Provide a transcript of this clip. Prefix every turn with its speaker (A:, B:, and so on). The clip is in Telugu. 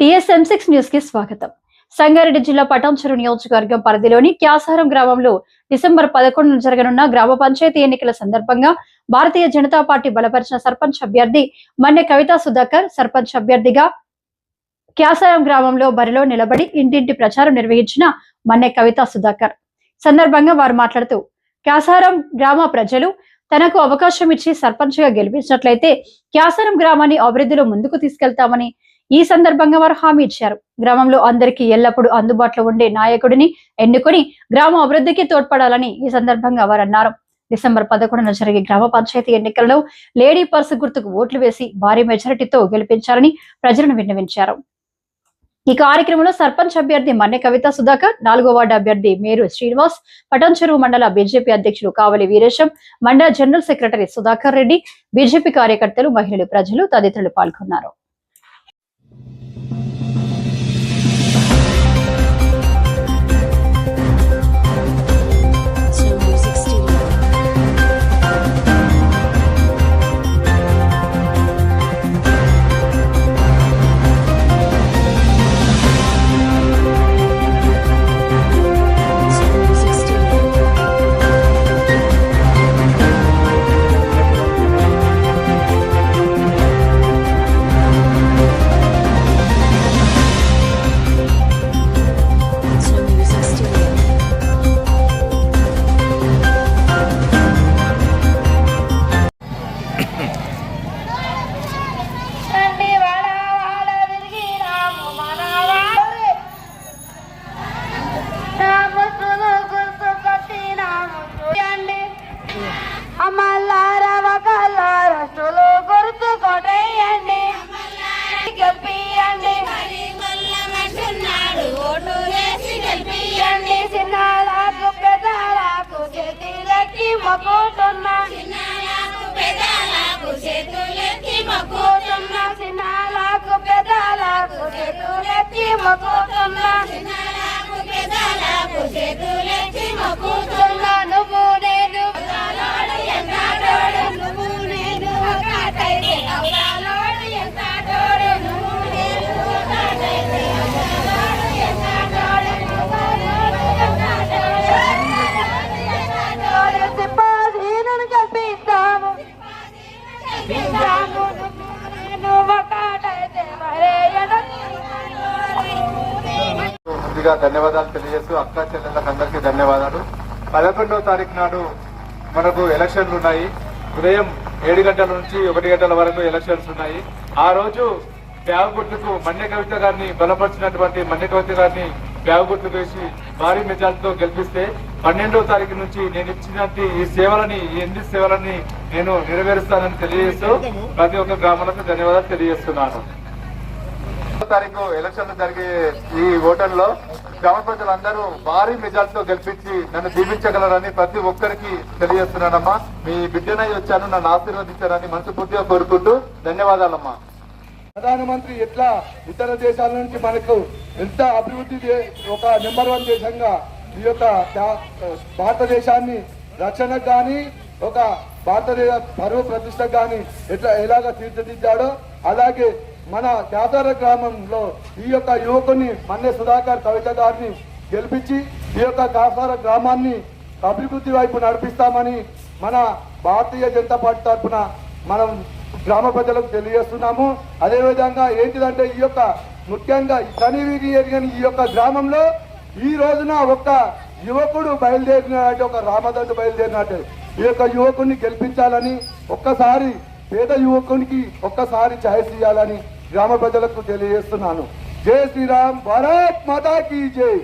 A: టిఎస్ఎం సిక్స్ న్యూస్కి స్వాగతం. సంగారెడ్డి జిల్లా పటాంచెరు నియోజకవర్గం పరిధిలోని క్యాసారం గ్రామంలో డిసెంబర్ పదకొండున జరగనున్న గ్రామ పంచాయతీ ఎన్నికల సందర్భంగా భారతీయ జనతా పార్టీ బలపరిచిన సర్పంచ్ అభ్యర్థి మన్నె కవితా సుధాకర్ సర్పంచ్ అభ్యర్థిగా క్యాసారం గ్రామంలో బరిలో నిలబడి ఇంటింటి ప్రచారం నిర్వహించిన మన్నె కవితా సుధాకర్. సందర్భంగా వారు మాట్లాడుతూ క్యాసారం గ్రామ ప్రజలు తనకు అవకాశం ఇచ్చి సర్పంచ్గా గెలిపించినట్లయితే క్యాసారం గ్రామాన్ని అభివృద్ధిలో ముందుకు తీసుకెళ్తామని ఈ సందర్భంగా వారు హామీ ఇచ్చారు. గ్రామంలో అందరికీ ఎల్లప్పుడూ అందుబాటులో ఉండే నాయకుడిని ఎన్నుకొని గ్రామ అభివృద్ధికి తోడ్పడాలని ఈ సందర్భంగా వారు అన్నారు. డిసెంబర్ పదకొండున జరిగే గ్రామ పంచాయతీ ఎన్నికల్లో లేడీ పర్స్ గుర్తుకు ఓట్లు వేసి భారీ మెజారిటీతో గెలిపించాలని ప్రజలను విన్నవించారు. ఈ కార్యక్రమంలో సర్పంచ్ అభ్యర్థి మన్నె కవిత సుధాకర్ నాలుగో వార్డు అభ్యర్థి మేరు శ్రీనివాస్ పటంచెరువు మండల బీజేపీ అధ్యక్షులు కావలి వీరేశం మండల general secretary Sudhakar Reddy BJP కార్యకర్తలు మహిళలు ప్రజలు తదితరులు పాల్గొన్నారు.
B: అమ్మలార ఒకలార గుర్తు కొట్టేయండి గెలిపియండి. గెలిపియండి చిన్నాలకు పెద్దలకు చేతిలకి మొక్కుతున్నా. మొక్కుతున్నా చిన్నాలకు పెద్దలకు చేతులెత్తి మొక్కుతున్నా మొక్కుతున్నా.
C: ముందుగా ధన్యవాదాలు తెలియజేస్తూ అక్క చెల్లెళ్ళకి అందరికీ ధన్యవాదాలు. పదకొండవ తారీఖు నాడు మనకు ఎలక్షన్లు ఉన్నాయి. ఉదయం ఏడు గంటల నుంచి ఒకటి గంటల వరకు ఎలక్షన్స్ ఉన్నాయి. ఆ రోజు బ్యాగ్ గుర్తుకు మన్య కవిత గారిని బలపరిచినటువంటి మన్య కవిత గారిని బ్యాగ్ గుర్తు వేసి భారీ మెజార్టీతో గెలిపిస్తే పన్నెండవ తారీఖు నుంచి నేను ఇచ్చినట్టు ఈ సేవలని ఈ ఎన్ని సేవలని నేను నెరవేరుస్తానని తెలియజేస్తూ ప్రతి ఒక్క గ్రామాలకు ధన్యవాదాలు తెలియజేస్తున్నాను. తారీఖు ఎలక్షన్లు జరిగే ఈ ఓటర్లో గ్రామ ప్రజలందరూ భారీ మెజార్టీతో గెలిపించి నన్ను దీపించగలరని ప్రతి ఒక్కరికి తెలియజేస్తున్నానమ్మా. మీ బిడ్డనై వచ్చాను నన్ను ఆశీర్వదించారని మనసుపూర్తిగా కోరుకుంటూ ధన్యవాదాలమ్మా.
D: ప్రధానమంత్రి ఎట్లా ఇతర దేశాల నుంచి మనకు ఎంత అభివృద్ధి ఒక నెంబర్ వన్ దేశంగా ఈ యొక్క భారతదేశాన్ని రక్షణకు కానీ ఒక భారతదేశ పరువు ప్రతిష్టకు కానీ ఎట్లా ఎలాగ తీర్చిదిద్దాడో అలాగే మన జాతర గ్రామంలో ఈ యొక్క యువకుని మన్నె సుధాకర్ కవిత గారిని గెలిపించి ఈ యొక్క కాసార గ్రామాన్ని అభివృద్ధి వైపు నడిపిస్తామని మన భారతీయ జనతా పార్టీ తరఫున మనం గ్రామ ప్రజలకు తెలియజేస్తున్నాము. అదేవిధంగా ఏంటిదంటే ఈ యొక్క ముఖ్యంగా కనివిగి ఎరిగిన ఈ యొక్క గ్రామంలో ఈ రోజున ఒక యువకుడు బయలుదేరినట్టు ఒక రామదండు బయలుదేరినట్టు. ఈ యొక్క యువకుడిని గెలిపించాలని ఒక్కసారి పేద యువకునికి ఒక్కసారి ఛాయిస్ ఇవ్వాలని గ్రామ ప్రజలకు తెలియజేస్తున్నాను. జై శ్రీరామ్ భారత్ మాతా కీ జై.